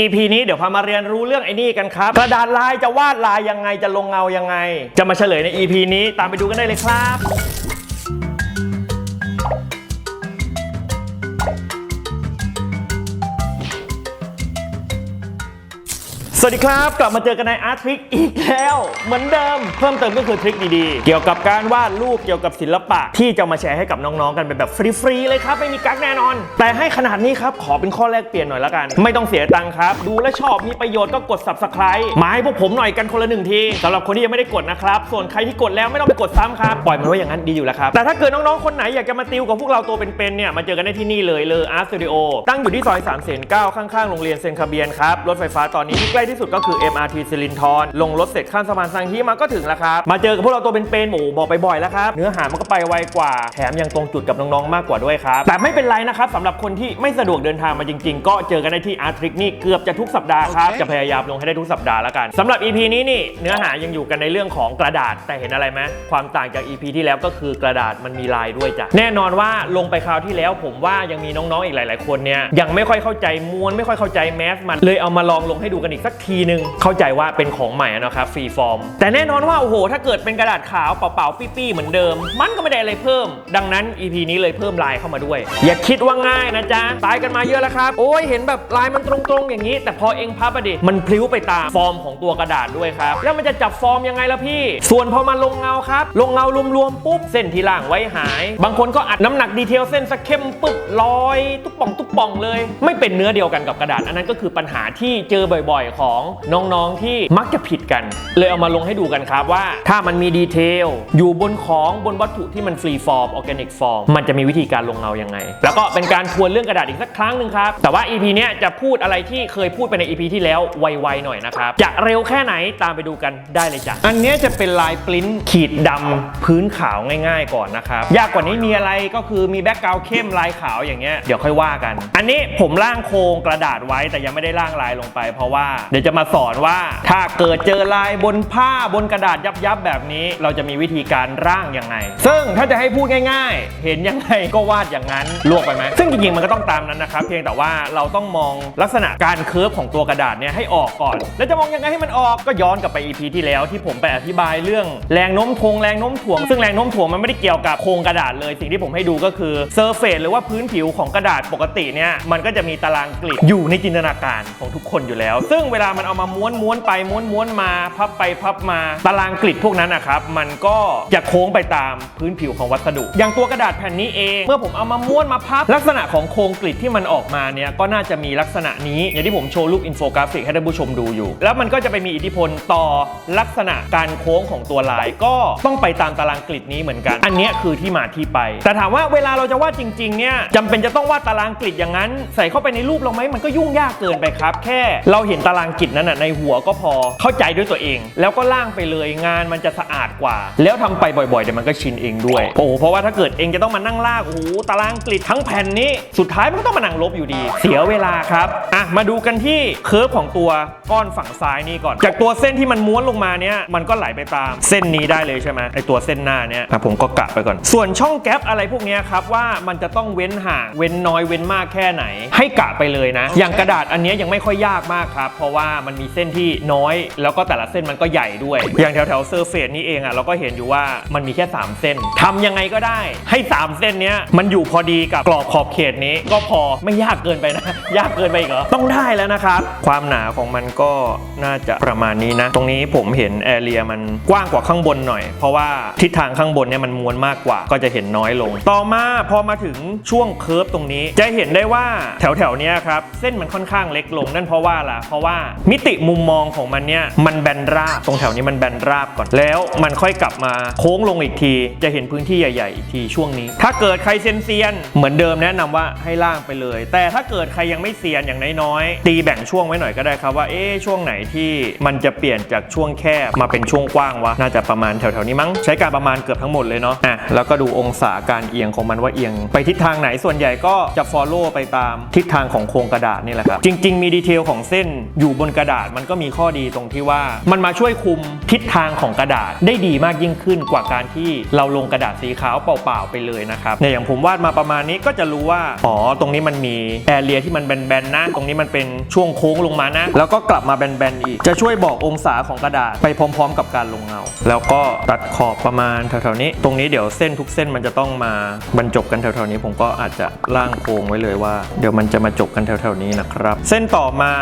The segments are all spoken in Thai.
EP นี้เดี๋ยวพามาเรียนรู้เรื่องไอ้นี่กันครับกระดาษลายจะวาดลายยังไงจะลงเงายังไง จะมาเฉลยใน EP นี้ตามไปดูกันได้เลยครับ สวัสดีครับ กลับมาเจอกันในอาร์ตทริกอีกแล้ว เหมือนเดิม เพิ่มเติมก็คือทริคดีๆ เกี่ยวกับการวาดรูปเกี่ยวกับศิลปะ ที่จะมาแชร์ให้กับน้องๆกันเป็นแบบฟรีๆเลยครับ ไม่มีกั๊กแน่นอน แต่ให้ขนาดนี้ครับ ขอเป็นข้อแรกเปลี่ยนหน่อยละกัน ไม่ต้องเสียตังค์ครับ ดูและชอบมีประโยชน์ก็กด subscribe มาให้พวกผมหน่อยกันคนละหนึ่งทีสำหรับคนที่ยังไม่ได้กดนะครับส่วนใครที่กดแล้วไม่ต้องไปกดซ้ำครับปล่อยมันไว้อย่างนั้นดีอยู่แล้วครับแต่ถ้าเกิดน้องๆคนไหนอยากจะมาติวกับพวกเราตัวเป็นๆเนี่ยมาเจอกันได้ที่นี่เลยเลยอาร์ตสตูดิโอตั้งอยู่ที่ซอย3เสนเก้าข้างๆโรงเรียนเซนคาเบียนครับรถไฟฟ้าตอนนี้ใกล้ที่สุดก็คือ MRT สิรินธรลงรถเสร็จข้ามสะพานสังฮีมาก็ถึงแล้วครับ มาเจอกับพวกเราตัวเป็นๆหมูบอกไปบ่อยแล้วครับ เนื้อหามันก็ไปไวกว่า แถมยังตรงจุดกับน้องๆมากกว่าด้วยครับ แต่ไม่เป็นไรนะครับสำหรับคนที่ไม่สะดวกเดินทางมาจริง ๆ ก็เจอกันได้ที่อาร์ทริกนี่เกือบจะทุกสัปดาห์ครับ จะพยายามลงให้ได้ทุกสัปดาห์แล้วกันสำหรับ EP นี้นี่เนื้อหายังอยู่กันในเรื่องของกระดาษ แต่เห็นอะไรไหมความต่างจาก EP ที่แล้วก็คือกระดาษมันมีลายด้วยจ้ะแน่นอนว่าลงไปคราวที่แล้ว ผมว่ายังมีน้องๆอีกหลาย ๆ คนเนี่ยยังไม่ค่อยเข้าใจม้วนไม่ค่อยเข้าใจแมสมันเลยเอามาลองลงให้ดูกันอีกสักทีนึง เข้าใจว่าเป็นของใหม่นะครับฟรีฟอร์ม แต่แน่นอนว่า โอ้โห ถ้าเกิดเป็นกระดาษขาวเปล่าๆ ปี้ๆ เหมือนเดิม มันก็ไม่ได้อะไรเพิ่ม ดังนั้น EP นี้เลยเพิ่มลายเข้ามาด้วย อย่าคิดว่าง่ายนะจ๊ะตายกันมาเยอะแล้วครับ โอ้ยเห็นแบบลายมันตรงๆ อย่างนี้ แต่พอเองพับอะดิมันพลิ้วไปตามฟอร์มของตัวกระดาษด้วยครับแล้วมันจะจับฟอร์มยังไงล่ะพี่ ส่วนพอมาลงเงาครับลงเงารวมๆปุ๊บเส้นที่ล่างไว้หาย บางคนก็อัดน้ำหนักดีเทลเส้นสักเข้มปึ๊บลอย ตุ๊บป่องตุ๊บป่องเลย ไม่เป็นเนื้อเดียวกันกับกระดาษ อันนั้นก็คือปัญหาที่เจอบ่อย ๆ ของน้องๆที่มักจะผิดกัน เลยเอามาลงให้ดูกันครับว่า ถ้ามันมีดีเทลอยู่บนของบนวัตถุที่มันฟรีฟอร์มออร์แกนิกฟอร์มมันจะมีวิธีการลงเงายังไง แล้วก็เป็นการทวนเรื่องกระดาษอีกสักครั้งหนึ่งครับ แต่ว่า EP เนี้ยจะพูดอะไรที่เคยพูดไปใน EP ที่แล้วไวๆหน่อยนะครับจะเร็วแค่ไหนตามไปดูกันได้เลยจ้ะอันนี้จะเป็นลายปริ้นขีดดำพื้นขาวง่าย ๆ ก่อนนะครับยากกว่านี้มีอะไรก็คือมีแบ็กกราวด์เข้มลายขาวอย่างเงี้ยเดี๋ยวค่อยว่ากัน อันนี้ผมร่างโครงกระดาษไว้แต่ยังไม่ได้ร่างลายลงไป เพราะว่าเดี๋ยวจะมาสอนว่าถ้าเกิดเจอลายบนผ้าบนกระดาษยับๆ แบบนี้ เราจะมีวิธีการร่างยังไง ซึ่งถ้าจะให้พูดง่าย ๆ เห็นยังไงก็วาดอย่างนั้นลวกไปไหมซึ่งจริงๆมันก็ต้องตามนั้นนะครับเพียงแต่ว่าเราต้องมองลักษณะการเคิร์ฟของตัวกระดาษเนี่ยให้ออกก่อน แล้วจะมองยังไงให้มันออกก็ย้อนกลับไป EP ที่แล้วที่ผมไปอธิบายเรื่องแรงโน้มทวงแรงโน้มถ่วง ซึ่งแรงโน้มถ่วงมันไม่ได้เกี่ยวกับโครงกระดาษเลย สิ่งที่ผมให้ดูก็คือเซอร์เฟซหรือว่าพื้นผิวของกระดาษปกติเนี่ยมันก็จะมีตารางกริดอยู่ในจินตนาการของทุกคนอยู่แล้ว ซึ่งเวลามันเอามาม้วนม้วนไปม้วนม้วนมาพับไปพับมา ตารางกริดพวกนั้นนะครับมันก็จะโค้งไปตามพื้นผิวของวัสดุ อย่างตัวกระดาษแผ่นนี้เอง เมื่อผมเอามาม้วนมาพับ ลักษณะของโครงกริดที่มันออกมาเนี่ยก็น่าจะมีลักษณะนี้ อย่างที่ผมโชว์รูปอินโฟกราฟิกให้ท่านผู้ชมดูอยู่ แล้วมันก็จะไปมีอิทธิพลต่อลักษณะการโค้งของตัวลายก็ต้องไปตามตารางกริดนี้เหมือนกัน อันนี้คือที่มาที่ไป แต่ถามว่าเวลาเราจะวาดจริงๆเนี่ยจำเป็นจะต้องวาดตารางกริดอย่างนั้น ใส่เข้าไปในรูปเราไหมมันก็ยุ่งยากเกินไปครับ แค่เราเห็นตารางกริดนั้นนะในหัวก็พอเข้าใจด้วยตัวเอง แล้วก็ล่างไปเลยงานมันจะสะอาดกว่า แล้วทำไปบ่อยๆเดี๋ยวมันก็ชินเองด้วยโอ้เพราะว่าถ้าเกิดเองจะต้องมานั่งลากโอ้โหตารางกริดทั้งแผ่นนี้สุดท้ายมันก็ต้องมานั่งลบอยู่ดี เสียเวลาครับอะมาดูกันที่เคิร์ฟของตัวก้อนฝั่งซ้ายนี่ก่อน จากตัวเส้นที่มันม้วนลงมาเนี่ยมันก็ไหลไปตามเส้นนี้ได้เลยใช่ไหมไอตัวเส้นหน้าเนี่ยอะผมก็กะไปก่อน ส่วนช่องแก๊ปอะไรพวกนี้ครับว่ามันจะต้องเว้นห่างเว้นน้อยเว้นมากแค่ไหน ให้กะไปเลยนะ อย่างกระดาษอันนี้ยยังไม่ค่อยยากมากครับเพราะว่ามันมีเส้นที่น้อย แล้วก็แต่ละเส้นมันก็ใหญ่ด้วย อย่างแถวแถวเซอร์เฟซนี่เองอะเราก็เห็นอยู่ว่ามันมีแค่ 3 เส้นทำยังไงก็ได้ ให้ 3 เส้นนี้มันอยู่พอดีกับกรอบขอบเขตนี้ ก็พอไม่ยากเกินไปนะ ยากเกินไปอีกเหรอต้องได้แล้วนะครับ ความหนาของมันก็น่าจะประมาณนี้นะ ตรงนี้ผมเห็นแอเรียมันกว้างกว่าข้างบนหน่อย เพราะว่าทิศทางข้างบนเนี่ยมันม้วนมากกว่า ก็จะเห็นน้อยลง ต่อมาพอมาถึงช่วงเคิร์ฟตรงนี้ จะเห็นได้ว่าแถวแถวนี้ครับเส้นมันค่อนข้างเล็กลงนั่นเพราะว่าล่ะเพราะว่ามิติมุมมองของมันเนี่ยมันแบนราบตรงแถวนี้มันแบนราบก่อนแล้ว มันค่อยกลับมาโค้งลงอีกที จะเห็นพื้นที่ใหญ่ๆอีกทีช่วงนี้ ถ้าเกิดใครเซียนเซียนๆเหมือนเดิมแนะนำว่าให้ล่างไปเลย แต่ถ้าเกิดใครยังไม่เซียนอย่างน้อยๆตีแบ่งช่วงไว้หน่อยก็ได้ครับว่าเอ๊ะช่วงไหนที่มันจะเปลี่ยนจากช่วงแคบมาเป็นช่วงกว้างวะน่าจะประมาณแถวๆนี้มั้งใช้การประมาณเกือบทั้งหมดเลยเนาะอะแล้วก็ดูองศาการเอียงของมันว่าเอียง ไปทิศทางไหนส่วนใหญ่ก็จะ follow ไปตามทิศทางของโครงกระดาษนี่แหละครับจริง ๆ มีดีเทลของเส้นอยู่บนกระดาษมันก็มีข้อดีตรงที่ว่า มันมาช่วยคุมทิศทางของกระดาษได้ดีมากยิ่งขึ้นกว่าการที่เราลงกระดาษสีขาวเปล่าๆไปเลยนะครับเนี่ยอย่างผมวาดมาประมาณนี้ก็จะรู้ว่าอ๋อตรงนี้มันมีแอเรียที่มันแบนๆนะตรงนี้มันเป็นช่วงโค้งลงมานะ แล้วก็กลับมาแบนๆอีก จะช่วยบอกองศาของกระดาษไปพร้อม ๆ กับการลงเงา แล้วก็ตัดขอบประมาณแถวๆนี้ ตรงนี้เดี๋ยวเส้นทุกเส้นมันจะต้องมาบรรจบกันแถวๆนี้ ผมก็อาจจะล่างโค้งไว้เลยว่า เดี๋ยวมันจะมาจบกันแถวๆนี้นะครับ เส้นต่อมา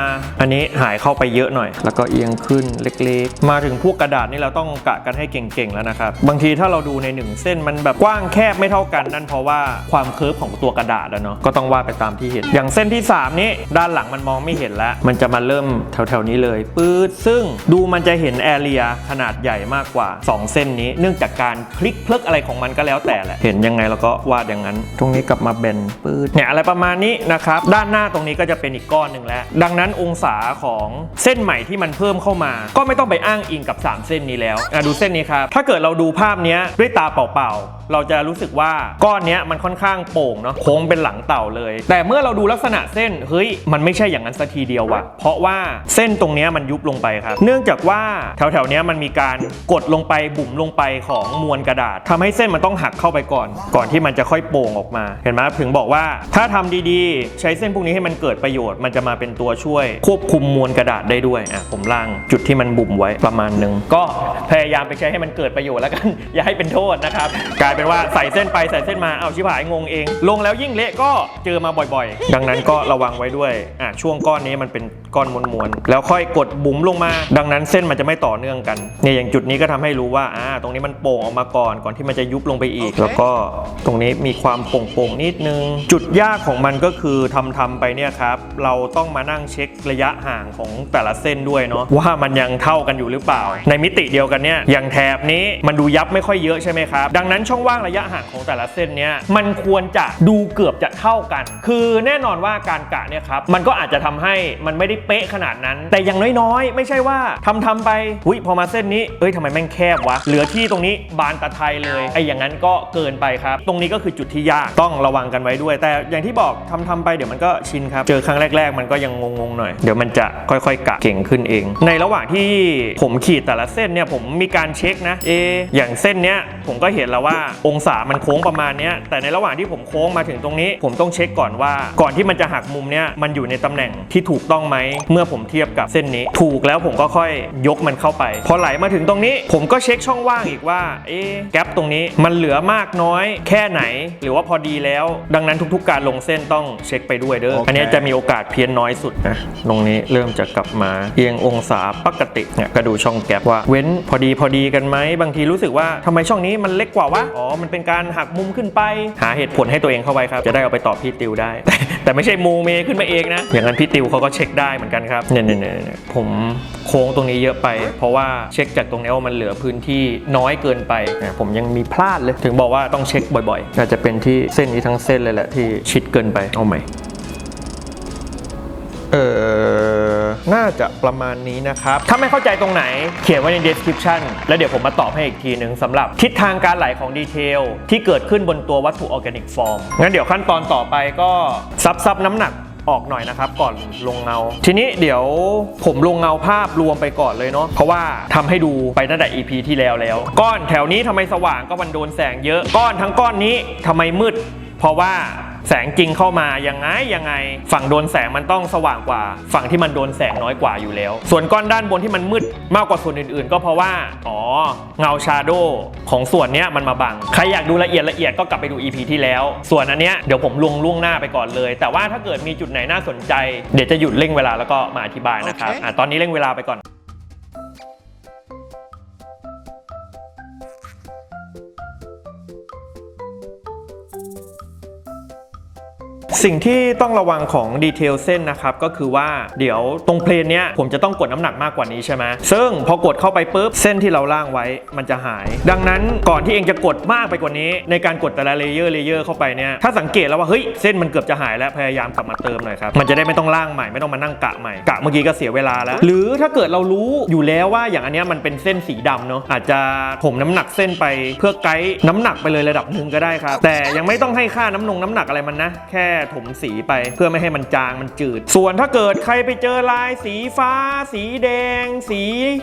อันนี้หายเข้าไปเยอะหน่อย แล้วก็เอียงขึ้นเล็กๆ มาถึงพวกกระดาษนี่เราต้องกะกันให้เก่งๆแล้วนะครับ บางทีถ้าเราดูในหนึ่งเส้นมันแบบกว้างแคบไม่เท่ากัน นั่นเพราะว่าความเคิร์ฟของตัวกระดาษอะเนาะก็ต้องวาดไปตามที่เห็น อย่างเส้นที่ 3 นี้ด้านหลังมันมองไม่เห็นแล้ว มันจะมาเริ่มแถวๆนี้เลยปื๊ดซึ่งดูมันจะเห็นแอเรียขนาดใหญ่มากกว่า 2 เส้นนี้ เนื่องจากการคลิกเพลิกอะไรของมันก็แล้วแต่แหละเห็นยังไงเราก็วาดอย่างนั้น ตรงนี้กลับมาเบนปื๊ดเนี่ยอะไรประมาณนี้นะครับด้านหน้าตรงนี้ก็จะเป็นอีกก้อนหนึ่งแล้ว ดังนั้นองศาของเส้นใหม่ที่มันเพิ่มเข้ามา ก็ไม่ต้องไปอ้างอิงกับ 3 เส้นนี้แล้วอะดูเส้นนี้ครับ ถ้าเกิดเราดูภาพนี้ด้วยตาเปล่าๆ เราจะรู้สึกว่าก้อนนี้มันค่อนข้างโป่งเนาะโค้งเป็นหลังเต่าเลย แต่เมื่อเราดูลักษณะเส้นเฮ้ยมันไม่ใช่อย่างนั้นสัทีเดียวว่ะเพราะว่าเส้นตรงนี้มันยุบลงไปครับ เนื่องจากว่าแถวๆนี้มันมีการกดลงไปบุ๋มลงไปของมวลกระดาษทำให้เส้นมันต้องหักเข้าไปก่อน ก่อนที่มันจะค่อยโป่งออกมา เห็นไหมถึงบอกว่าถ้าทำดีๆ ใช้เส้นพวกนี้ให้มันเกิดประโยชน์มันจะมาเป็นตัวช่วย ควบคุมมวลกระดาษได้ด้วยอะผมล่างจุดที่มันบุ๋มไว้ประมาณหนึง ก็พยายามไปใช้ให้มันเกิดประโยชน์แล้วกัน อย่าให้เป็นโทษนะครับ กลายเป็นว่าใส่เส้นไปใส่เส้นมาเอาชิบหายงงเอง ลงแล้วยิ่งเละก็เจอมาบ่อยๆ ดังนั้นก็ระวังไว้ด้วยอะช่วงก้อนนี้มันเป็นก้อนมวลๆแล้วค่อยกดบุ๋มลงมา ดังนั้นเส้นมันจะไม่ต่อเนื่องกันเนี่ยอย่างจุดนี้ก็ทำให้รู้ว่าอ่าตรงนี้มันโป่งออกมาก่อนก่อนที่มันจะยุบลงไปอีก แล้วก็ตรงนี้มีความโป่งๆนิดนึง จุดยากของมันก็คือทำทำๆไปเนี่ยครับเราต้องมานั่งเช็คระยะห่างของแต่ละเส้นด้วยเนาะว่ามันยังเท่ากันอยู่หรือเปล่า ในมิติเดียวกันเนี่ยอย่างแถบนี้มันดูยับไม่ค่อยเยอะใช่ไหมครับ ดังนั้นช่องว่างระยะห่างของแต่ละเส้นเนี่ยมันควรจะดูเกือบจะเท่ากัน คือแน่นอนว่าการกะเนี่ยครับมันก็อาจจะทำให้มันไม่ได้เป๊ะขนาดนั้น แต่อย่างน้อยๆ ไม่ใช่ว่าทำทำไปหุยพอมาเส้นนี้เอ้ยทำไมแม่งแคบวะเหลือที่ตรงนี้บานตะไทยเลยไอ้อย่างนั้นก็เกินไปครับ ตรงนี้ก็คือจุดที่ยากต้องระวังกันไว้ด้วย แต่อย่างที่บอกทำทำไปเดี๋ยวมันก็ชินครับ เจอครั้งแรก ๆ มันก็ยังงงๆหน่อย เดี๋ยวมันจะค่อยๆกะเก่งขึ้นเอง ในระหว่างที่ผมขีดแต่ละเส้นเนี่ยผมมีการเช็คนะเอะอย่างเส้นเนี้ยผมก็เห็นแล้วว่าองศามันโค้งประมาณเนี้ยแต่ในระหว่างที่ผมโค้งมาถึงตรงนี้ ผมต้องเช็คก่อนว่า ก่อนที่มันจะหักมุมเนี้ยมันอยู่ในตำแหน่งที่ถูกต้องไหมเมื่อผมเทียบกับเส้นนี้ ถูกแล้วผมก็ค่อยยกมันเข้าไป พอไหลมาถึงตรงนี้ ผมก็เช็คช่องว่างอีกว่าเอ๊ะแกลบตรงนี้มันเหลือมากน้อยแค่ไหน หรือว่าพอดีแล้ว ดังนั้นทุกๆ การลงเส้นต้องเช็คไปด้วยเด้อโอเคอันนี้จะมีโอกาสเพี้ยนน้อยสุดนะตรงนี้เริ่มจะกลับมาเอียงองศาปกติเนี่ยก็ดูช่องแกลบว่า เว้นพอดีพอดีกันไหมบางทีรู้สึกว่าทำไมช่องนี้มันเล็กกว่าวะอ๋อมันเป็นการหักมุมขึ้นไปหาเหตุผลให้ตัวเองเข้าไปครับ จะได้เอาไปตอบพี่ติวได้แต่แต่ไม่ใช่มูเมขึ้นมาเองนะ อย่างนั้นพี่ติวเขาก็เช็คได้เหมือนกันครับเนี่ยเนี่ยเนี่ยผมโค้งตรงนี้เยอะไป เพราะว่าเช็คจากตรงนี้ว่ามันเหลือพื้นที่น้อยเกินไปเนี่ยผมยังมีพลาดเลย ถึงบอกว่าต้องเช็คบ่อยๆอาจจะเป็นที่เส้นนี้ทั้งเส้นเลยแหละที่ชิดเกินไปเอาใหม่เออ น่าจะประมาณนี้นะครับ ถ้าไม่เข้าใจตรงไหนเขียนไว้ใน description แล้วเดี๋ยวผมมาตอบให้อีกทีหนึ่งสำหรับทิศทางการไหลของดีเทลที่เกิดขึ้นบนตัววัตถุออร์แกนิกฟอร์มงั้นเดี๋ยวขั้นตอนต่อไปก็ซับซับน้ำหนักออกหน่อยนะครับก่อนลงเงา ทีนี้เดี๋ยวผมลงเงาภาพรวมไปก่อนเลยเนาะเพราะว่าทำให้ดูไปตั้งแต่ EP ที่แล้วแล้ว ก้อนแถวนี้ทำไมสว่างก็มันโดนแสงเยอะก้อนทั้งก้อนนี้ทำไมมืด เพราะว่า แสงจริงเข้ามายังไงยังไง ฝั่งโดนแสงมันต้องสว่างกว่า ฝั่งที่มันโดนแสงน้อยกว่าอยู่แล้ว ส่วนก้อนด้านบนที่มันมืดมากกว่าส่วนอื่นๆ ก็เพราะว่า อ๋อ เงาชาโดของส่วนเนี้ยมันมาบัง ใครอยากดูละเอียดละเอียดก็กลับไปดู EP ที่แล้ว ส่วนอันเนี้ยเดี๋ยวผมลวงล่วงหน้าไปก่อนเลย แต่ว่าถ้าเกิดมีจุดไหนน่าสนใจ เดี๋ยวจะหยุดเร่งเวลาแล้วก็มาอธิบายนะครับโอเคอะตอนนี้เร่งเวลาไปก่อน สิ่งที่ต้องระวังของดีเทลเส้นนะครับก็คือว่าเดี๋ยวตรงเพลนเนี้ยผมจะต้องกดน้ำหนักมากกว่านี้ใช่ไหมซึ่งพอกดเข้าไปปุ๊บเส้นที่เราล่างไว้มันจะหาย ดังนั้นก่อนที่เองจะกดมากไปกว่านี้ ในการกดแต่ละเลเยอร์เลเยอร์เข้าไปเนี่ยถ้าสังเกตแล้วว่าเฮ้ยเส้นมันเกือบจะหายแล้วพยายามกลับมาเติมหน่อยครับมันจะได้ไม่ต้องล่างใหม่ไม่ต้องมานั่งกะใหม่กะเมื่อกี้ก็เสียเวลาแล้ว หรือถ้าเกิดเรารู้อยู่แล้วว่าอย่างอันเนี้ยมันเป็นเส้นสีดำเนาะอาจจะถมน้ำหนักเส้นไปเพื่อไกด์น้ำหนักไปเลยระดับหนึ่งก็ได้ครับแต่ยังไม่ต้องให้ค่าน้ำนงน้ำหนักอะไรมันนะแค่ถมสีไป เพื่อไม่ให้มันจางมันจืด ส่วนถ้าเกิดใครไปเจอลายสีฟ้า สีแดง สี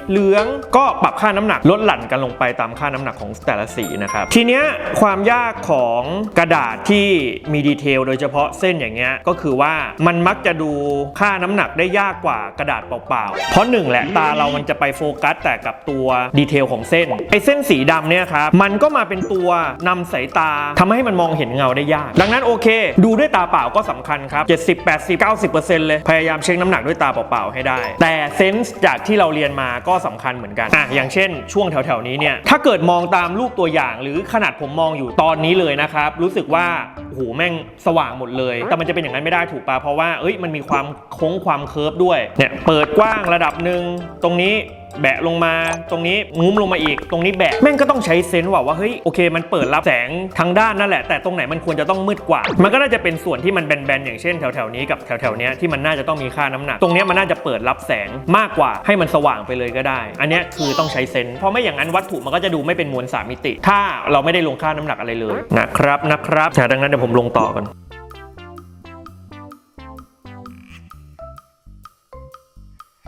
เหลือง ก็ปรับค่าน้ำหนักลดหลั่นกันลงไปตามค่าน้ำหนักของแต่ละสีนะครับทีเนี้ยความยากของกระดาษที่มีดีเทลโดยเฉพาะเส้นอย่างเงี้ยก็คือว่ามันมักจะดูค่าน้ำหนักได้ยากกว่ากระดาษเปล่าๆ เพราะหนึ่งแหละตาเรามันจะไปโฟกัสแต่กับตัวดีเทลของเส้นไอเส้นสีดำเนี่ยครับมันก็มาเป็นตัวนำสายตาทำให้มันมองเห็นเงาได้ยาก ดังนั้นโอเค ดูด้วยตาเปล่าก็สำคัญครับ 70 80 90 เลยพยายามเช็คน้ำหนักด้วยตาเปล่าๆให้ได้ แต่เซนส์จากที่เราเรียนมาก็สำคัญเหมือนกันอะอย่างเช่น ช่วงแถวๆนี้เนี่ยถ้าเกิดมองตามรูปตัวอย่าง หรือขนาดผมมองอยู่ตอนนี้เลยนะครับรู้สึกว่าโอ้โหแม่งสว่างหมดเลย แต่มันจะเป็นอย่างนั้นไม่ได้ถูกปะเพราะว่าเอ้ยมันมีความโค้งความเคิร์ฟด้วยเนี่ยเปิดกว้างระดับหนึ่งตรงนี้แบะลงมาตรงนี้งุ้มลงมาอีก ตรงนี้แบะแม่งก็ต้องใช้เซนส์ว่าว่าเฮ้ยโอเค มันเปิดรับแสงทางด้านนั่นแหละ แต่ตรงไหนมันควรจะต้องมืดกว่า มันก็น่าจะเป็นส่วนที่มันแบนๆอย่างเช่นแถวๆนี้กับแถวๆนี้ที่มันน่าจะต้องมีค่าน้ำหนัก ตรงนี้มันน่าจะเปิดรับแสงมากกว่า ให้มันสว่างไปเลยก็ได้ อันนี้คือต้องใช้เซนส์เพราะไม่อย่างนั้นวัตถุมันก็จะดูไม่เป็นมวลสามมิติ ถ้าเราไม่ได้ลงค่าน้ำหนักอะไรเลยนะครับนะครับดังนั้นเดี๋ยวผมลงต่อกัน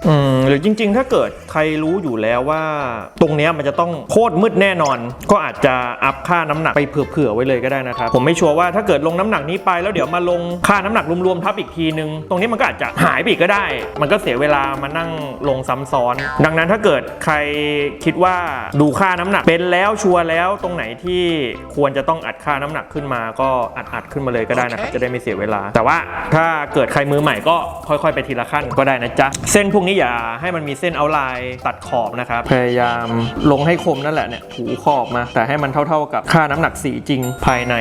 อืมหรือจริง ๆ ถ้าเกิดใครรู้อยู่แล้วว่า ตรงเนี้ยมันจะต้องโคตรมืดแน่นอน ก็อาจจะอัพค่าน้ำหนักไปเผื่อๆไว้เลยก็ได้นะครับ ผมไม่ชัวร์ว่าถ้าเกิดลงน้ำหนักนี้ไปแล้วเดี๋ยวมาลงค่าน้ำหนักรวมๆทับอีกทีนึง ตรงนี้มันก็อาจจะหายไปอีกก็ได้ มันก็เสียเวลามานั่งลงซ้ำซ้อน ดังนั้นถ้าเกิดใครคิดว่าดูค่าน้ำหนักเป็นแล้วชัวร์แล้วตรงไหนที่ควรจะต้องอัดค่าน้ำหนักขึ้นมา ก็อัดอัดๆขึ้นมาเลยก็ได้นะครับจะได้ไม่เสียเวลา แต่ว่าถ้าเกิดใครมือใหม่ก็ค่อย ๆ ไปทีละขั้นก็ได้นะจ๊ะเส้นพวกนี้อย่าให้มันมีเส้นเอาลายตัดขอบนะครับ พยายามลงให้คมนั่นแหละเนี่ยถูขอบมา แต่ให้มันเท่าๆกับค่าน้ำหนักสีจริงภายใน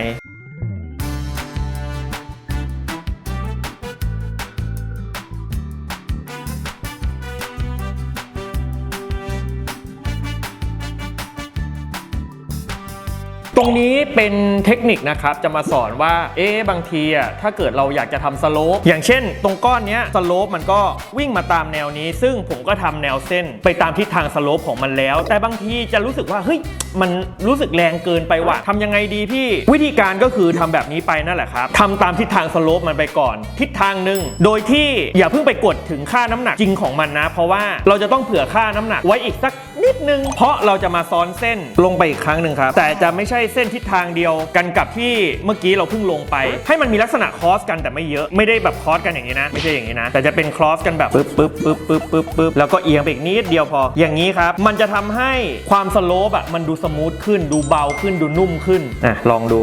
ตรงนี้เป็นเทคนิคนะครับจะมาสอนว่า เอ๊ะบางทีอะถ้าเกิดเราอยากจะทำสโลปอย่างเช่น ตรงก้อนเนี้ยสโลปมันก็วิ่งมาตามแนวนี้ ซึ่งผมก็ทำแนวเส้นไปตามทิศทางสโลปของมันแล้ว แต่บางทีจะรู้สึกว่าเฮ้ยมันรู้สึกแรงเกินไปว่ะทำยังไงดีพี่ วิธีการก็คือทำแบบนี้ไปนั่นแหละครับทำตามทิศทางสโลปมันไปก่อน ทิศทางหนึ่งโดยที่อย่าเพิ่งไปกดถึงค่าน้ำหนักจริงของมันนะ เพราะว่าเราจะต้องเผื่อค่าน้ำหนักไว้อีกสักนิดนึง เพราะเราจะมาซ้อนเส้นลงไปอีกครั้งหนึ่งครับแต่จะไม่ใช่เส้นทิศทางเดียวกันกับที่เมื่อกี้เราเพิ่งลงไป ให้มันมีลักษณะคอสกันแต่ไม่เยอะไม่ได้แบบคอสกันอย่างนี้นะ ไม่ใช่อย่างนี้นะ แต่จะเป็นคอสกันแบบปึ๊บปึ๊บปึ๊บปึ๊บปึ๊บปึ๊บแล้วก็เอียงไปอีกนิดเดียวพอ อย่างนี้ครับ มันจะทำให้ความสโลปอะมันดูสมูทขึ้น ดูเบาขึ้นดูนุ่มขึ้นอะลองดู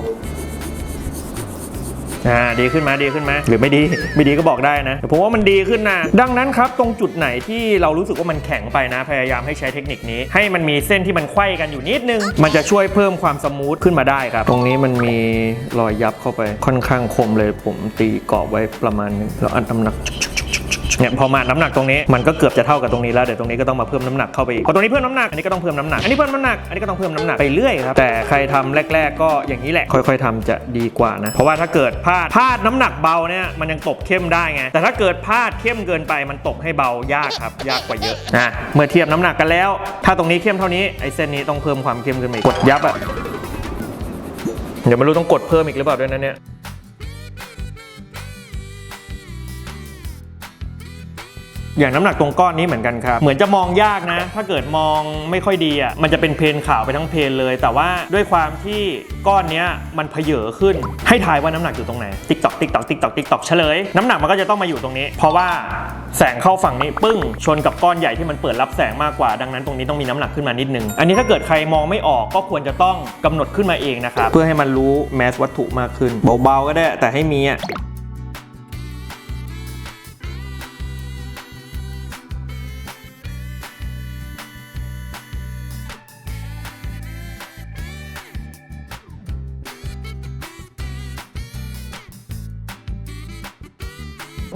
อ่าดีขึ้นไหมดีขึ้นไหมหรือไม่ดีไม่ดีก็บอกได้นะแต่ผมว่ามันดีขึ้นนะดังนั้นครับตรงจุดไหนที่เรารู้สึกว่ามันแข็งไปนะ พยายามให้ใช้เทคนิคนี้ ให้มันมีเส้นที่มันไขว้กันอยู่นิดนึง มันจะช่วยเพิ่มความสมูทขึ้นมาได้ครับ ตรงนี้มันมีรอยยับเข้าไปค่อนข้างคมเลยผมตีกรอบไว้ประมาณนึงแล้วอันน้ำหนัก เนี่ยพอมาน้ำหนักตรงนี้มันก็เกือบจะเท่ากับตรงนี้แล้วเดี๋ยวตรงนี้ก็ต้องมาเพิ่มน้ำหนักเข้าไปอีกพอตรงนี้เพิ่มน้ำหนักอันนี้ก็ต้องเพิ่มน้ำหนักอันนี้เพิ่มน้ำหนักอันนี้ก็ต้องเพิ่มน้ำหนักไปเรื่อยครับแต่ใครทำแรก ๆ ก็อย่างนี้แหละค่อย ๆทำจะดีกว่านะเพราะว่าถ้าเกิดพลาดพลาดน้ำหนักเบาเนี่ยมันยังตบเข้มได้ไงแต่ถ้าเกิดพลาดเข้มเกินไปมันตบให้เบายากครับ ยากกว่าเยอะนะเมื่อเทียบน้ำหนักกันแล้ว ถ้าตรงนี้เข้มเท่านี้ไอ้เส้นนี้ต้องเพิ่มความเข้มขึ้นมาอีกกดยับอะเดี๋ยวไม่รู้ต้องกดเพิ่มอีกหรือเปล่าด้วยนะเนี่ย อย่างน้ำหนักตรงก้อนนี้เหมือนกันครับ เหมือนจะมองยากนะ ถ้าเกิดมองไม่ค่อยดีอะมันจะเป็นเพนขาวไปทั้งเพนเลย แต่ว่าด้วยความที่ก้อนนี้มันเพเยอขึ้น ให้ทายว่าน้ำหนักอยู่ตรงไหนติ๊กตอกติ๊กตอกติ๊กตอกติ๊กตอกเฉลย น้ำหนักมันก็จะต้องมาอยู่ตรงนี้ เพราะว่าแสงเข้าฝั่งนี้ปึ้ง ชนกับก้อนใหญ่ที่มันเปิดรับแสงมากกว่า ดังนั้นตรงนี้ต้องมีน้ำหนักขึ้นมานิดนึง อันนี้ถ้าเกิดใครมองไม่ออกก็ควรจะต้องกำหนดขึ้นมาเองนะครับเพื่อให้มันรู้แมสวัตถุมากขึ้นเบาๆก็ได้แต่ให้มีอะ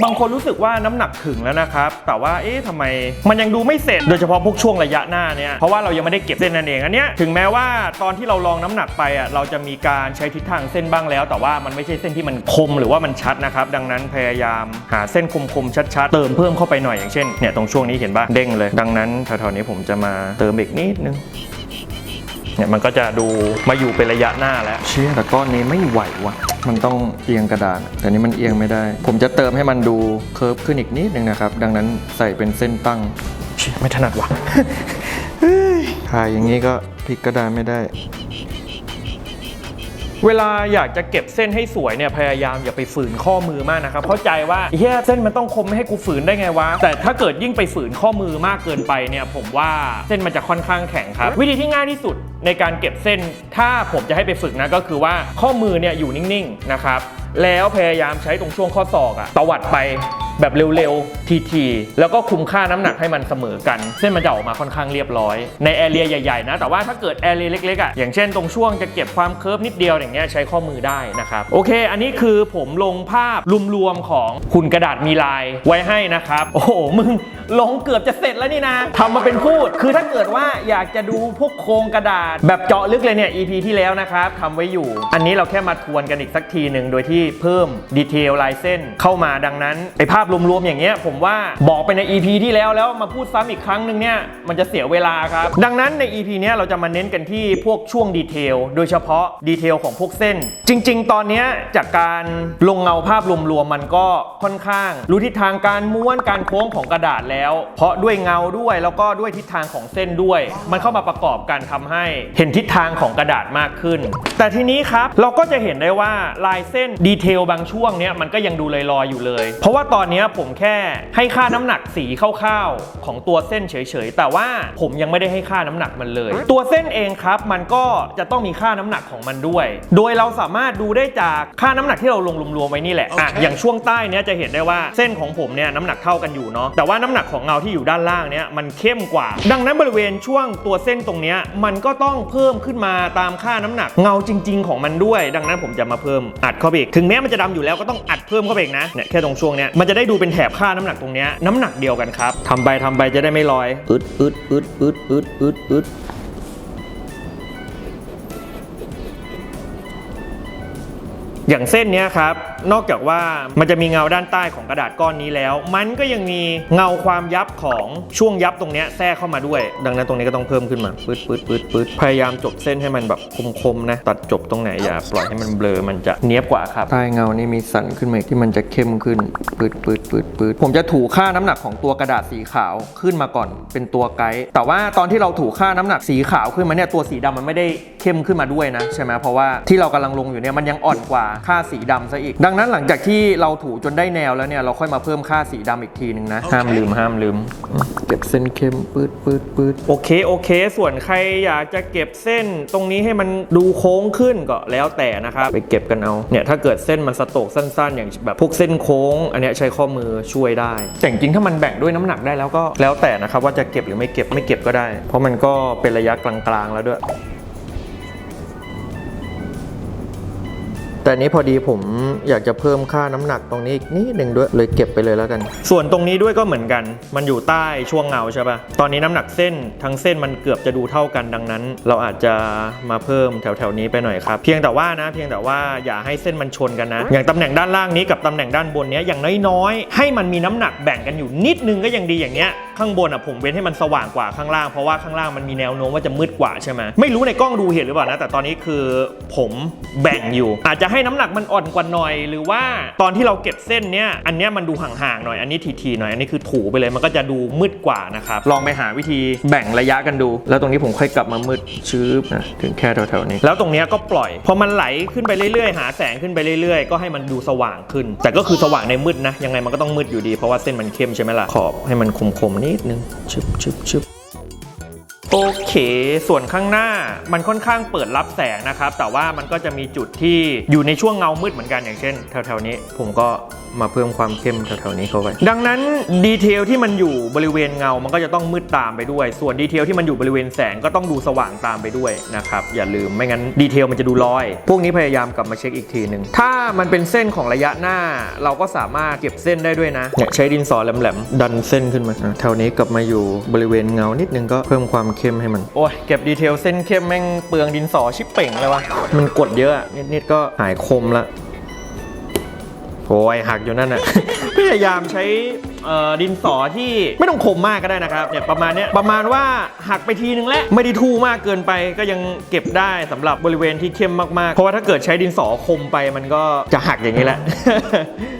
บางคนรู้สึกว่าน้ำหนักถึงแล้วนะครับ แต่ว่าเอ๊ะทำไมมันยังดูไม่เสร็จ โดยเฉพาะพวกช่วงระยะหน้าเนี่ยเพราะว่าเรายังไม่ได้เก็บเส้นนั่นเองอันเนี้ยถึงแม้ว่าตอนที่เราลองน้ำหนักไปอะเราจะมีการใช้ทิศทางเส้นบ้างแล้ว แต่ว่ามันไม่ใช่เส้นที่มันคมหรือว่ามันชัดนะครับดังนั้นพยายามหาเส้นคมๆชัดๆเติมเพิ่มเข้าไปหน่อยอย่างเช่นเนี่ยตรงช่วงนี้เห็นป่ะเด้งเลย ดังนั้นแถวๆนี้ผมจะมาเติมอีกนิดนึง เนี่ยมันก็จะดูมาอยู่เป็นระยะหน้าแล้ว เชี่ยแต่ก้อนนี้ไม่ไหววะมันต้องเอียงกระดาษแต่นี้มันเอียงไม่ได้ ผมจะเติมให้มันดูเคิร์ฟขึ้นอีกนิดนึงนะครับดังนั้นใส่เป็นเส้นตั้งเชี่ยไม่ถนัดวะถ่ายอย่างนี้ก็พลิกกระดานไม่ได้เวลาอยากจะเก็บเส้นให้สวยเนี่ยพยายามอย่าไปฝืนข้อมือมากนะครับเข้าใจว่าเฮียเส้นมันต้องคมไม่ให้กูฝืนได้ไงวะแต่ถ้าเกิดยิ่งไปฝืนข้อมือมากเกินไปเนี่ยผมว่าเส้นมันจะค่อนข้างแข็งครับ วิธีที่ง่ายที่สุด ในการเก็บเส้นถ้าผมจะให้ไปฝึกนะก็คือว่าข้อมือเนี่ยอยู่นิ่งๆนะครับแล้วพยายามใช้ตรงช่วงข้อศอกอะตวัดไป แบบเร็วๆ ทีๆ แล้วก็คุมค่าน้ำหนักให้มันเสมอกัน เส้นมันจะออกมาค่อนข้างเรียบร้อย ในแอเรียใหญ่ๆนะ แต่ว่าถ้าเกิดแอเรียเล็กๆอะอย่างเช่นตรงช่วงจะเก็บความเคิร์ฟนิดเดียวอย่างเงี้ยใช้ข้อมือได้นะครับ โอเค อันนี้คือผมลงภาพรวมๆของหุ่นกระดาษมีลายไว้ให้นะครับ โอ้โหมึงลงเกือบจะเสร็จแล้วนี่นะทำมาเป็นพูด คือถ้าเกิดว่าอยากจะดูพวกโครงกระดาษ แบบเจาะลึกเลยเนี่ย EP ที่แล้วนะครับทำไว้อยู่ อันนี้เราแค่มาทวนกันอีกสักทีหนึ่งโดยที่เพิ่มดีเทลลายเส้นเข้ามาดังนั้นไอภาพรวมๆอย่างเงี้ยผมว่าบอกไปใน EP ที่แล้วแล้วมาพูดซ้ำอีกครั้งหนึ่งเนี่ยมันจะเสียเวลาครับ ดังนั้นใน EP เนี้ยเราจะมาเน้นกันที่พวกช่วงดีเทลโดยเฉพาะดีเทลของพวกเส้น จริง ๆ ตอนเนี้ยจากการลงเงาภาพรวมๆมันก็ค่อนข้าง รู้ทิศทางการม้วนการโค้งของกระดาษแล้ว เพราะด้วยเงาด้วยแล้วก็ด้วยทิศทางของเส้นด้วย มันเข้ามาประกอบกันทำให้เห็นทิศทางของกระดาษมากขึ้น แต่ทีนี้ครับเราก็จะเห็นได้ว่าลายเส้นดีเทลบางช่วงเนี้ยมันก็ยังดูลอยๆอยู่เลย เพราะว่าตอนเนี้ยผมแค่ให้ค่าน้ำหนักสีคร่าวๆของตัวเส้นเฉยๆ แต่ว่าผมยังไม่ได้ให้ค่าน้ำหนักมันเลย ตัวเส้นเองครับ มันก็จะต้องมีค่าน้ำหนักของมันด้วย โดยเราสามารถดูได้จากค่าน้ำหนักที่เราลงรวมๆไว้นี่แหละอะอย่างช่วงใต้เนี้ยจะเห็นได้ว่าเส้นของผมเนี่ยน้ำหนักเท่ากันอยู่เนาะแต่ว่าน้ำหนักของเงาที่อยู่ด้านล่างเนี้ยมันเข้มกว่า ดังนั้นบริเวณช่วงตัวเส้นตรงเนี้ยมันก็ต้องเพิ่มขึ้นมาตามค่าน้ำหนักเงาจริง ๆ ของมันด้วย ดังนั้นผมจะมาเพิ่มอัดเข้าไปอีกถึงแม้มันจะดำอยู่แล้วก็ต้องอัดเพิ่มเข้าไปอีกนะเนี่ยแค่ตรงช่วงเนี้ยมันจะได้ดูเป็นแถบค่าน้ำหนักตรงเนี้ยน้ำหนักเดียวกันครับทำไปทำไปจะได้ไม่ลอยอึดอึดอึดอึดอึดอึดอึดอย่างเส้นเนี้ยครับนอกจากว่ามันจะมีเงาด้านใต้ของกระดาษก้อนนี้แล้ว มันก็ยังมีเงาความยับของช่วงยับตรงนี้แทรกเข้ามาด้วย ดังนั้นตรงนี้ก็ต้องเพิ่มขึ้นมาปืดปืดปืดปืดพยายามจบเส้นให้มันแบบคมๆนะตัดจบตรงไหนอย่าปล่อยให้มันเบลอมันจะเนี้ยบกว่าครับใต้เงานี่มีสันขึ้นมาที่มันจะเข้มขึ้นปืดปืดปืดปืดผมจะถูค่าน้ำหนักของตัวกระดาษสีขาวขึ้นมาก่อนเป็นตัวไกด์แต่ว่าตอนที่เราถูค่าน้ำหนักสีขาวขึ้นมาเนี่ยตัวสีดำมันไม่ได้เข้มขึ้นมาด้วยนะใช่ไหมเพราะว่าที่เรากำลังลงอยู่เนี่ยมันยังอ่อนกว่าค่าสีดำซะอีกดังนั้นหลังจากที่เราถูจนได้แนวแล้วเนี่ยเราค่อยมาเพิ่มค่าสีดำอีกทีหนึ่งนะ ห้ามลืมห้ามลืม เก็บเส้นเข้มปืดปืดปืดโอเคโอเค ส่วนใครอยากจะเก็บเส้นตรงนี้ให้มันดูโค้งขึ้นก็แล้วแต่นะครับไปเก็บกันเอาเนี่ยถ้าเกิดเส้นมันสโตกสั้น ๆ อย่างแบบพวกเส้นโค้ง อันเนี้ยใช้ข้อมือช่วยได้แต่จริงๆถ้ามันแบ่งด้วยน้ำหนักได้แล้วก็แล้วแต่นะครับว่าจะเก็บหรือไม่เก็บไม่เก็บก็ได้ เพราะมันก็เป็นระยะกลางๆแล้วด้วย แต่นี้พอดีผมอยากจะเพิ่มค่าน้ำหนักตรงนี้อีกนิดหนึ่งด้วยเลยเก็บไปเลยแล้วกัน ส่วนตรงนี้ด้วยก็เหมือนกัน มันอยู่ใต้ช่วงเงาใช่ปะตอนนี้น้ำหนักเส้นทั้งเส้นมันเกือบจะดูเท่ากันดังนั้น เราอาจจะมาเพิ่มแถวๆนี้ไปหน่อยครับเพียงแต่ว่านะ เพียงแต่ว่าอย่าให้เส้นมันชนกันนะ อย่างตำแหน่งด้านล่างนี้กับตำแหน่งด้านบนเนี้ยอย่างน้อยๆให้มันมีน้ำหนักแบ่งกันอยู่นิดนึงก็ยังดีอย่างเนี้ยข้างบนอะผมเว้นให้มันสว่างกว่าข้างล่างเพราะว่าข้างล่างมันมีแนวโน้มว่าจะมืดกว่าใช่ไหมไม่รู้ในกล้องดูเห็นหรือเปล่านะแต่ตอนนี้คือผมแบ่งอยู่อาจจะให้น้ำหนักมันอ่อนกว่าหน่อย หรือว่าตอนที่เราเก็บเส้นเนี้ยอันเนี้ยมันดูห่างๆหน่อยอันนี้ทีๆหน่อยอันนี้คือถูไปเลยมันก็จะดูมืดกว่านะครับลองไปหาวิธีแบ่งระยะกันดู แล้วตรงนี้ผมค่อยกลับมามืดชื้อนะถึงแค่แถวๆนี้ แล้วตรงเนี้ยก็ปล่อยพอมันไหลขึ้นไปเรื่อยๆ หาแสงขึ้นไปเรื่อยๆ ก็ให้มันดูสว่างขึ้น แต่ก็คือสว่างในมืดนะยังไงมันก็ต้องมืดอยู่ดีเพราะว่าเส้นมันเข้มใช่ไหมล่ะขอบให้มันคมๆนิดนึงชึบชึบชึบ โอเค ส่วนข้างหน้ามันค่อนข้างเปิดรับแสงนะครับ แต่ว่ามันก็จะมีจุดที่อยู่ในช่วงเงามืดเหมือนกันอย่างเช่น แถวๆนี้ผมก็มาเพิ่มความเข้มแถวๆนี้เข้าไป ดังนั้นดีเทลที่มันอยู่บริเวณเงา มันก็จะต้องมืดตามไปด้วย ส่วนดีเทลที่มันอยู่บริเวณแสงก็ต้องดูสว่างตามไปด้วยนะครับ อย่าลืมไม่งั้นดีเทลมันจะดูลอย พวกนี้พยายามกลับมาเช็คอีกทีหนึ่ง ถ้ามันเป็นเส้นของระยะหน้า เราก็สามารถเก็บเส้นได้ด้วยนะเนี่ยใช้ดินสอแหลมๆดันเส้นขึ้นมาอะแถวนี้กลับมาอยู่บริเวณเงานิดนึงก็เพิ่มความเข้มให้มัน โอ้ยเก็บดีเทลเส้นเข้มแม่งเปลืองดินสอชิบเป่งเลยวะมันกดเยอะอะนิดๆก็หายคมละ โอ้ยหักอยู่นั่นน่ะ พยายามใช้เอ่อดินสอที่ไม่ต้องคมมากก็ได้นะครับเนี่ยประมาณเนี้ยประมาณว่าหักไปทีนึงแล้วไม่ได้ทู่มากเกินไปก็ยังเก็บได้สำหรับบริเวณที่เข้มมากๆ เพราะว่าถ้าเกิดใช้ดินสอคมไปมันก็จะหักอย่างนี้แหละ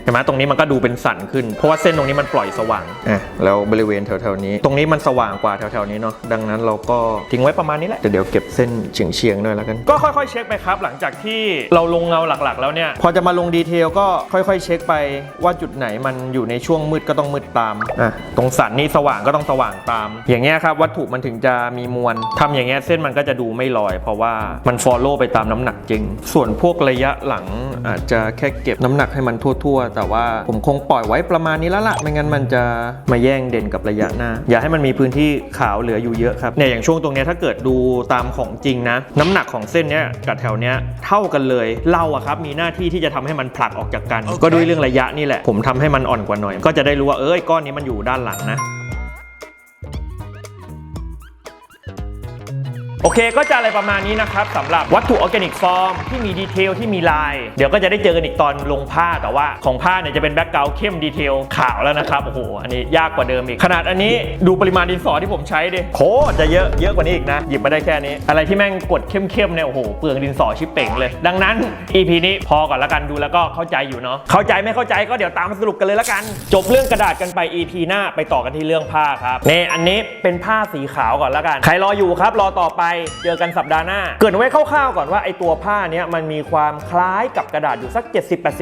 เห็นไหมตรงนี้มันก็ดูเป็นสันขึ้น เพราะว่าเส้นตรงนี้มันปล่อยสว่างอะแล้วบริเวณแถวๆนี้ ตรงนี้มันสว่างกว่าแถวๆนี้เนาะดังนั้นเราก็ทิ้งไว้ประมาณนี้แหละแต่เดี๋ยวเก็บเส้นเฉียงๆหน่อยแล้วกันก็ค่อยๆเช็คไปครับ หลังจากที่เราลงเงาหลักๆ แล้วเนี่ยพอจะมาลงดีเทลก็ค่อยๆ เช็คไปว่าจุดไหนมันอยู่ในช่วงมืดก็ต้องมืดตามอะตรงสันนี่สว่างก็ต้องสว่างตาม อย่างเงี้ยครับวัตถุมันถึงจะมีมวลทำอย่างเงี้ยเส้นมันก็จะดูไม่ลอย เพราะว่ามัน follow ไปตามน้ำหนักจริง ส่วนพวกระยะหลังอาจจะแค่เก็บน้ำหนักให้มันทั่ว ๆ แต่ว่าผมคงปล่อยไว้ประมาณนี้แล้วล่ะไม่งั้นมันจะมาแย่งเด่นกับระยะหน้า อย่าให้มันมีพื้นที่ขาวเหลืออยู่เยอะครับเนี่ยอย่างช่วงตรงเนี้ยถ้าเกิดดูตามของจริงนะ น้ำหนักของเส้นเนี้ยกับแถวเนี้ยเท่ากันเลยเราอะครับมีหน้าที่ที่จะทำให้มันผลักออกจากกัน ก็ด้วยเรื่องระยะนี่แหละ ผมทำให้มันอ่อนกว่าหน่อย ก็จะได้รู้ว่าเอ้ยก้อนนี้มันอยู่ด้านหลังนะ โอเคก็จะอะไรประมาณนี้นะครับสำหรับวัตถุออร์แกนิกฟอร์มที่มีดีเทลที่มีลาย เดี๋ยวก็จะได้เจอกันอีกตอนลงผ้าแต่ว่าของผ้าเนี่ยจะเป็นแบ็กเกราวด์เข้มดีเทลขาวแล้วนะครับ โอ้โห อันนี้ยากกว่าเดิมอีก ขนาดอันนี้ดูปริมาณดินสอที่ผมใช้ดิโคตรจะเยอะเยอะกว่านี้อีกนะ หยิบมาได้แค่นี้ อะไรที่แม่งกดเข้มๆเนี่ยโอ้โหเปลืองดินสอชิปเป่งเลย ดังนั้น EP นี้พอก่อนละกันดูแล้วก็เข้าใจอยู่เนาะเข้าใจไม่เข้าใจก็เดี๋ยวตามมาสรุปกันเลยละกัน จบเรื่องกระดาษกันไป EP หน้าไปต่อกันที่เรื่องผ้าครับนี่อันนี้เป็นผ้าสีขาวก่อนละกัน ใครรออยู่ครับรอต่อไปเจอกันสัปดาห์หน้า เกรินไว้คร่าวๆก่อนว่าไอตัวผ้าเนี้ยมันมีความคล้ายกับกระดาษอยู่สัก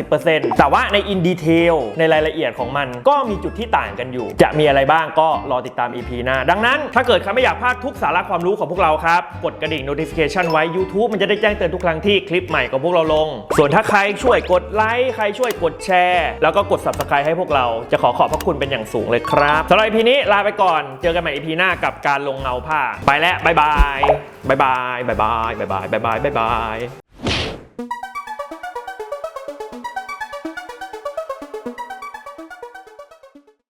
70-80%แต่ว่าในอินดีเทลในรายละเอียดของมันก็มีจุดที่ต่างกันอยู่ จะมีอะไรบ้างก็รอติดตาม EP หน้า ดังนั้นถ้าเกิดใครไม่อยากพลาดทุกสาระความรู้ของพวกเราครับ กดกระดิ่ง notification ไว้ YouTube มันจะได้แจ้งเตือนทุกครั้งที่คลิปใหม่ของพวกเราลง ส่วนถ้าใครช่วยกดไลค์ใครช่วยกดแชร์แล้วก็กด subscribe ให้พวกเราจะขอขอบพระคุณเป็นอย่างสูงเลยครับสำหรับ EP นี้ลาไปก่อน เจอกันใหม่ EP หน้ากับการลงเงาผ้า ไปแล้วบ๊ายบายบ๊ายบายบายบายบายบายบายบายบายบาย